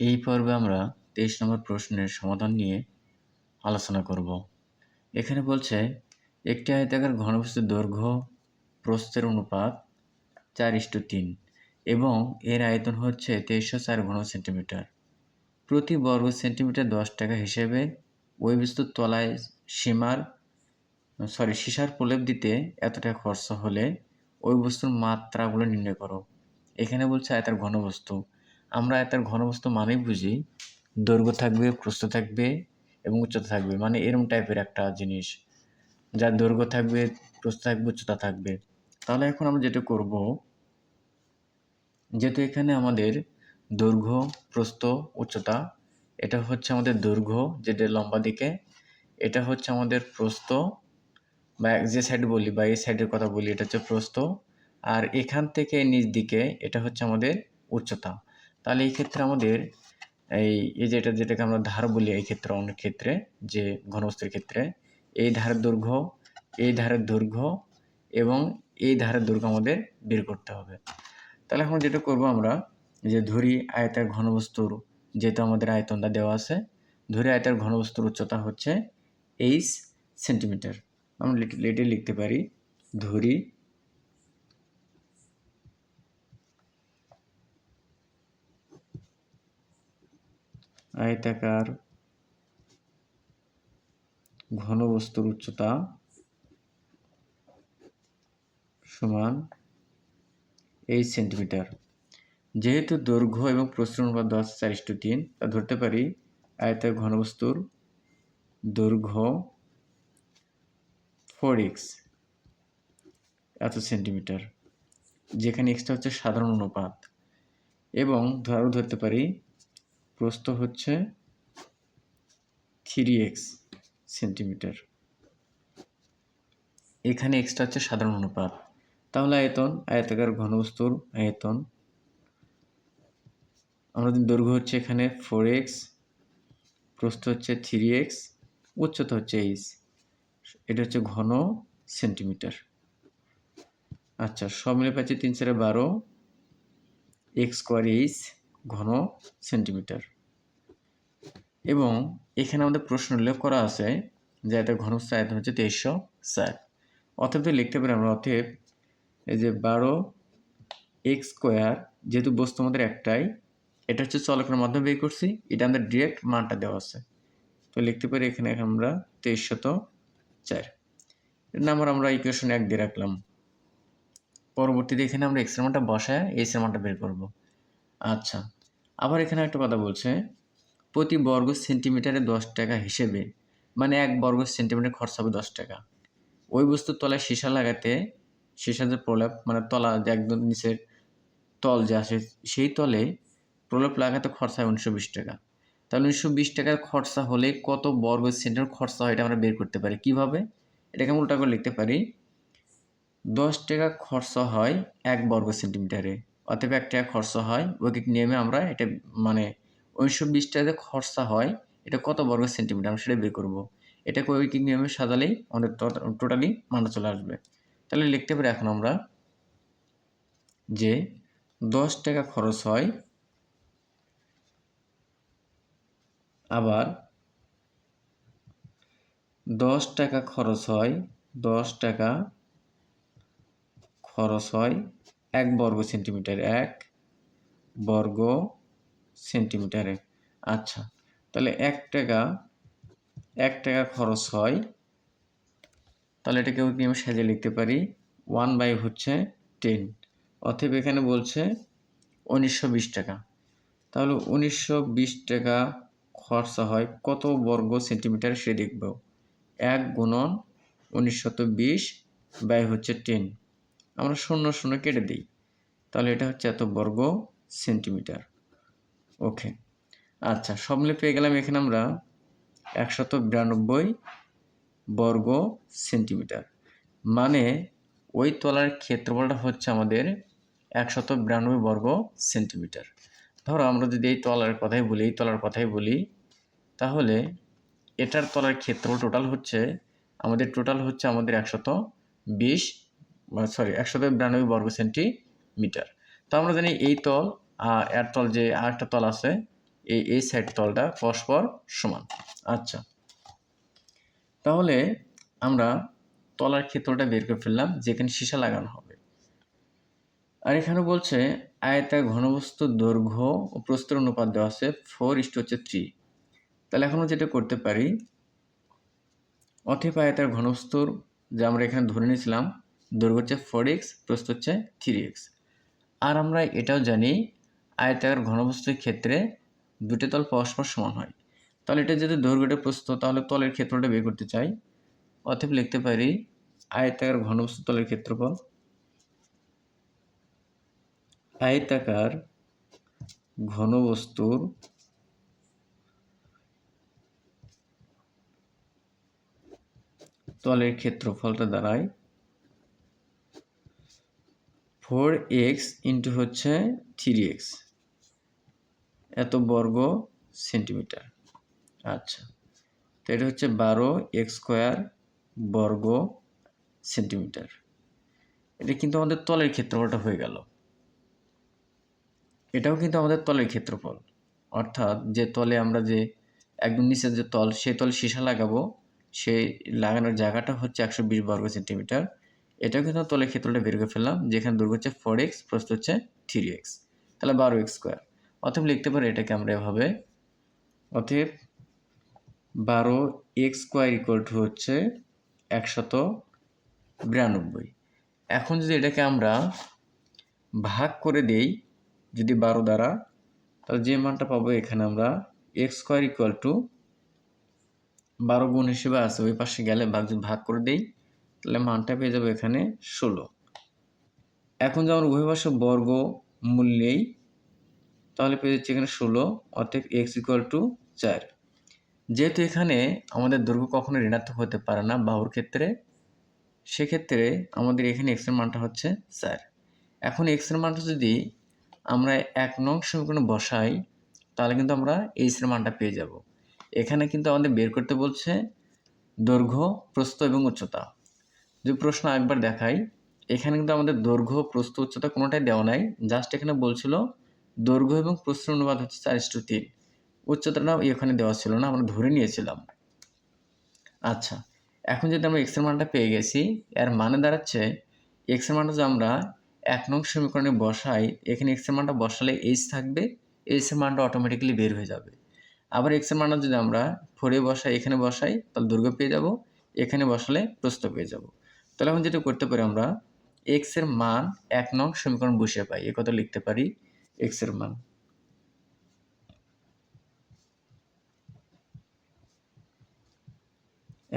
এই পর্বে আমরা তেইশ নম্বর প্রশ্নের সমাধান নিয়ে আলোচনা করব। এখানে বলছে, একটি আয়তাকার ঘনবস্তুর দৈর্ঘ্য প্রস্থের অনুপাত চার ইস্টু তিন এবং এর আয়তন হচ্ছে তেইশশো চার ঘন সেন্টিমিটার। প্রতি বর্গ সেন্টিমিটার দশ টাকা হিসেবে ওই বস্তুর তলায় সীমার, সরি, সীসার প্রলেপ দিতে এত টাকা খরচ হলে ওই বস্তুর মাত্রাগুলো নির্ণয় করো। এখানে বলছে আয়তার ঘনবস্তু। আমরা আয়তার ঘনবস্তু মানেই বুঝি, দৈর্ঘ্য থাকবে, প্রস্থ থাকবে এবং উচ্চতা থাকবে। মানে এরম টাইপের একটা জিনিস। যার দৈর্ঘ্য থাকবে, প্রস্থ থাকবে, উচ্চতা থাকবে। তাহলে এখন আমরা যেটা করব, যেহেতু এখানে আমাদের দৈর্ঘ্য, প্রস্থ, উচ্চতা, এটা হচ্ছে আমাদের দৈর্ঘ্য, যেটা লম্বা দিকে, এটা হচ্ছে আমাদের প্রস্থ, বা যে সাইড বলি বা এই সাইডের কথা বলি, এটা হচ্ছে প্রস্থ, আর এখান থেকে নিচ দিকে, এটা হচ্ছে আমাদের উচ্চতা। তাহলে এই ক্ষেত্রে আমাদের এই এই যেটা যেটাকে আমরা ধার বলি, এই ক্ষেত্রে অনেক ক্ষেত্রে, যে ঘনবস্তুর ক্ষেত্রে, এই ধারের দৈর্ঘ্য, এই ধারের দৈর্ঘ্য এবং এই ধারের দৈর্ঘ্য আমাদের বের করতে হবে। তাহলে এখন যেটা করব আমরা, যে ধরি আয়তার ঘনবস্তুর যেহেতু আমাদের আয়তনটা দেওয়া আছে, ধরি আয়তার ঘনবস্তুর উচ্চতা হচ্ছে এইচ সেন্টিমিটার। আমরা লেটে লিখতে পারি, ধরি আয়তাকার ঘনবস্তুর উচ্চতা সমান এইচ সেন্টিমিটার যেহেতু দৈর্ঘ্য এবং প্রস্থের অনুপাত দশ চার ইস্টু তিন, তা ধরতে পারি আয়তার ঘনবস্তুর দৈর্ঘ্য ফোর এক্স এত সেন্টিমিটার যেখানে এক্সটা হচ্ছে সাধারণ অনুপাত। এবং ধরো ধরতে পারি প্রস্থ হচ্ছে থ্রি এক্স সেন্টিমিটার। এখানে এক্সটা হচ্ছে সাধারণ অনুপাত। তাহলে আয়তন, আয়তাকার ঘনবস্তুর আয়তন। আমরা দৈর্ঘ্য হচ্ছে এখানে ফোর এক্স প্রস্থ হচ্ছে থ্রি এক্স উচ্চতা হচ্ছে এইচ এটা হচ্ছে ঘন সেন্টিমিটার। আচ্ছা সব মিলে পাচ্ছি তিন চারে বারো এক্স স্কোয়ার এইচ ঘন সেন্টিমিটার। এবং এখানে আমাদের প্রশ্ন উল্লেখ করা আছে যে এটার ঘনস্থ আয়তন হচ্ছে তেইশশো চার অতএব লিখতে পারি আমরা অতএব এই যে বারো এক্স স্কোয়ার যেহেতু বস্তু আমাদের একটাই, এটা হচ্ছে চলকের মাধ্যমে বের করছি, এটা আমাদের ডিরেক্ট মানটা দেওয়া আছে। তো লিখতে পারি এখানে আমরা তেইশশত চার। এর নাম্বার আমরা ইকুয়েশন এক দিয়ে রাখলাম। পরবর্তীতে এখানে আমরা এক্সের মানটা বসায় এসের মানটা বের করব। আচ্ছা আবার এখানে একটা কথা বলছে প্রতি বর্গ সেন্টিমিটারে দশ টাকা হিসেবে মানে এক বর্গ সেন্টিমিটার খরচ হবে দশ টাকা। ওই বস্তুর তলায় সীসা লাগাতে, সীসা যে প্রলেপ মানে তলা যে একদম নিচের তল যে আসে, সেই তলে প্রলেপ লাগাতে খরচা হয় উনিশশো বিশ টাকা। তাহলে উনিশশো বিশ টাকার খরচা হলে কত বর্গ সেন্টিমিটার খরচা হয় এটা আমরা বের করতে পারি। কীভাবে? এটাকে আমরা উল্টা করে লিখতে পারি। দশ টাকা খরচা হয় এক বর্গ সেন্টিমিটারে, অতএব এক টাকা খরচা হয়। ঐকিক নিয়মে আমরা এটা মানে উনিশশো বিশ টাকা খরচা হয়, এটা কত বর্গ সেন্টিমিটার? আমরা সেটা বের করব। এটাকে ঐকিক নিয়মে সাজালেই আমাদের টোটালি মানটা চলে আসবে। তাহলে লিখতে পারি এখন আমরা যে দশ টাকা খরচ হয়, আবার দশ টাকা খরচ হয়, দশ টাকা খরচ হয় এক বর্গ সেন্টিমিটার, এক বর্গ সেন্টিমিটারে। আচ্ছা তাহলে এক টাকা এক টাকা খরচ হয়। তাহলে এটাকে আমি সাজিয়ে লিখতে পারি? ওয়ান বাই হচ্ছে টেন। অতএব এখানে বলছে উনিশশো বিশ টাকা। তাহলে উনিশশো বিশ টাকা খরচা হয় কত বর্গ সেন্টিমিটার সে দেখব। এক গুণন উনিশশত বিশ ব্যয় হচ্ছে টেন। আমরা শূন্য শূন্য কেটে দিই। তাহলে এটা হচ্ছে এত বর্গ সেন্টিমিটার। ওকে। আচ্ছা সব মিলে পেয়ে গেলাম এখানে আমরা একশত বিরানব্বই বর্গ সেন্টিমিটার। মানে ওই তলার ক্ষেত্রফলটা হচ্ছে আমাদের একশত বিরানব্বই বর্গ সেন্টিমিটার। ধরো আমরা যদি এই তলার কথাই বলি, এই তলার কথাই বলি, তাহলে এটার তলার ক্ষেত্রফল টোটাল হচ্ছে, আমাদের টোটাল হচ্ছে আমাদের একশত বিশ সরি একশত বিরানব্বই বর্গ সেন্টিমিটার। তো আমরা জানি এই তল এর তল যে আরেকটা তল আছে, এই এই সাইড তলটা পরস্পর সমান। আচ্ছা। তাহলে আমরা তলার ক্ষেত্রটা বের করে ফেললাম, যেখানে সীসা লাগানো হবে। আর এখানে বলছে আয়তার ঘনবস্তুর দৈর্ঘ্য ও প্রস্তর অনুপাত দেওয়া আছে ফোর ইস্ট হচ্ছে থ্রি তাহলে এখন যেটা করতে পারি অথবা আয়তার ঘনবস্তুর যে আমরা এখানে ধরে নিয়েছিলাম, দৈর্ঘ্য হচ্ছে ফোর এক্স প্রস্থ হচ্ছে থ্রি এক্স আর আমরা এটাও জানি আয়তাকার ঘনবস্তুর ক্ষেত্রে দুটি তল পরস্পর সমান হয়। তাহলে এটা যদি দৈর্ঘ্যটা প্রস্থ, তাহলে তলের ক্ষেত্রটা বের করতে চাই। অতএব লিখতে পারি আয়তাকার ঘনবস্তু তলের ক্ষেত্রফল। আয়তাকার ঘনবস্তুর তলের ক্ষেত্রফলটা দাঁড়ায় ফোর এক্স ইন্টু হচ্ছে থ্রি এক্স এত বর্গ সেন্টিমিটার। আচ্ছা তো এটা হচ্ছে বারো এক্স স্কোয়ার বর্গ সেন্টিমিটার। এটা কিন্তু আমাদের তলের ক্ষেত্রফলটা হয়ে গেল। এটাও কিন্তু আমাদের তলের ক্ষেত্রফল। অর্থাৎ যে তলে আমরা যে একদম নিচের যে তল, সেই তলে সীসা লাগাবো, সেই লাগানোর জায়গাটা হচ্ছে একশো বিশ বর্গ সেন্টিমিটার। এটাও কিন্তু তলের ক্ষেত্রটা বের করে ফেললাম, যেখানে দৈর্ঘ্য হচ্ছে ফোর এক্স প্রস্থ হচ্ছে থ্রি এক্স তাহলে বারো এক্স স্কোয়ার। অতএব লিখতে পারি এটাকে আমরা এভাবে। অতএব বারো এক্স স্কোয়ার ইকুয়াল টু হচ্ছে একশত বিরানব্বই। এখন যদি এটাকে আমরা ভাগ করে দেই, যদি বারো দ্বারা, তাহলে যে মানটা পাবো এখানে আমরা এক্স স্কোয়ার ইকুয়াল টু বারো গুণ হিসেবে আছে, ওই পাশে গেলে ভাগ যদি ভাগ করে দেই, তাহলে মানটা পেয়ে যাব এখানে ষোলো। এখন যেমন উভয় পাশে বর্গ মূল নেই তাহলে পেয়ে যাচ্ছে এখানে ষোলো অর্থাৎ এক্স ইকুয়াল টু চার। যেহেতু এখানে আমাদের দৈর্ঘ্য কখনো ঋণাত্মক হতে পারে না বাহুর ক্ষেত্রে, সেক্ষেত্রে আমাদের এখানে এক্সের মানটা হচ্ছে চার। এখন এক্সের মানটা যদি আমরা এক নং সমীকরণে বসাই, তাহলে কিন্তু আমরা এইচের মানটা পেয়ে যাব। এখানে কিন্তু আমাদের বের করতে বলছে দৈর্ঘ্য, প্রস্থ এবং উচ্চতা। যদি প্রশ্ন একবার দেখাই, এখানে কিন্তু আমাদের দৈর্ঘ্য, প্রস্থ, উচ্চতা কোনোটাই দেওয়া নাই জাস্ট এখানে বলছিল দৈর্ঘ্য এবং প্রস্থের অনুপাত হচ্ছে চার ইস্টু তিন। উচ্চতাটা এখানে দেওয়া ছিল না, আমরা ধরে নিয়েছিলাম। আচ্ছা এখন যদি আমরা এক্সের মানটা পেয়ে গেছি, এর মানে দাঁড়াচ্ছে এক্সের মানটা যদি আমরা এক নং সমীকরণে বসাই, এখানে এক্সের মানটা বসালে এইচ থাকবে এইচের মানটা অটোমেটিক্যালি বের হয়ে যাবে। আবার এক্সের মানটা যদি আমরা ফোরে বসাই, এখানে বসাই, তাহলে দৈর্ঘ্য পেয়ে যাব, এখানে বসালে প্রস্থ পেয়ে যাব। তাহলে এখন যেটা করতে পারি আমরা এক্সের মান এক নং সমীকরণ বসিয়ে পাই, এ কথা লিখতে পারি এক্সের মান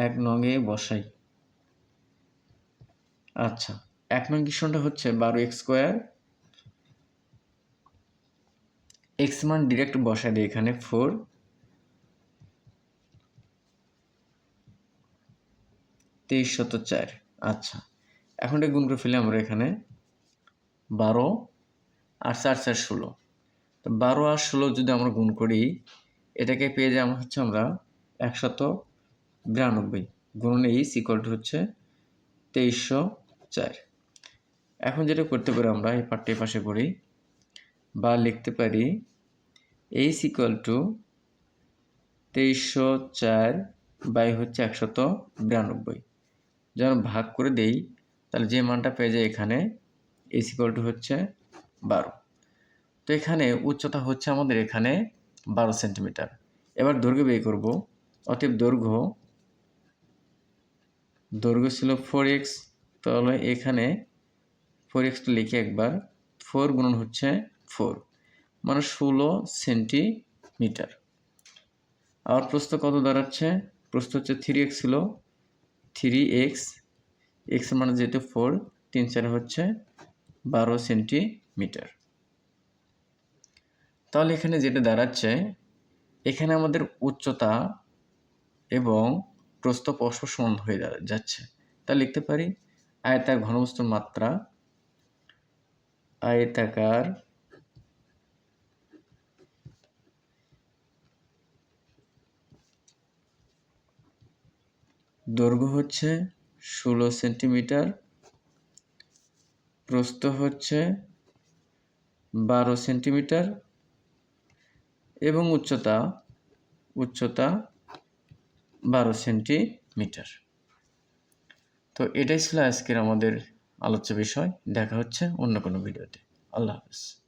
এক নঙে বসাই। আচ্ছা এক নং কিষণটা হচ্ছে বারো এক্স স্কোয়ার। এক্স মান ডিরেক্ট বসাই দিই এখানে, ফোর। তেইশ শত চার আচ্ছা। এখন এটা গুণ করে ফেলে আমরা এখানে। বারো আর চার চার ষোলো। তো বারো আর ষোলো যদি আমরা গুণ করি, এটাকে পেয়ে যাই আমরা হচ্ছে আমরা একশত বিরানব্বই গুণন এইচ ইকুয়াল টু হচ্ছে তেইশশো চার। এখন যেটা করতে পারি আমরা, এই পার্টটি পাশে করি বা লিখতে পারি এইচ ইকুয়াল টু তেইশশো চার বাই হচ্ছে একশত বিরানব্বই। যেন ভাগ করে দেই, তাহলে যে মানটা পেয়ে যায় এখানে এইচ ইকুয়াল টু হচ্ছে বারো। তো এখানে উচ্চতা হচ্ছে আমাদের এখানে বারো সেন্টিমিটার। এবার দৈর্ঘ্য বের করব। অতএব দৈর্ঘ্য দৈর্ঘ্য ছিল ফোর এক্স তাহলে এখানে ফোর এক্সটা লিখে একবার। ফোর গুণন হচ্ছে ফোর মানে ষোলো সেন্টিমিটার। আর প্রস্থ কত দাঁড়াচ্ছে? প্রস্থ হচ্ছে থ্রি এক্স ছিল থ্রি এক্স এক্স মানে যেহেতু ফোর তিন চার হচ্ছে বারো সেন্টিমিটার তাহলে এখানে যেটা দাঁড়াচ্ছে, এখানে আমাদের উচ্চতা এবং প্রস্থ পরস্পর সমান হয়ে যাচ্ছে। তা লিখতে পারি আয়তার ঘনবস্তুর মাত্রা, আয়তাকার দৈর্ঘ্য হচ্ছে ষোলো সেন্টিমিটার, প্রস্থ হচ্ছে বারো সেন্টিমিটার এবং উচ্চতা উচ্চতা বারো সেন্টিমিটার। তো এটাই ছিল আজকের আমাদের আলোচ্য বিষয়। দেখা হচ্ছে অন্য কোনো ভিডিওতে। আল্লাহ হাফিজ।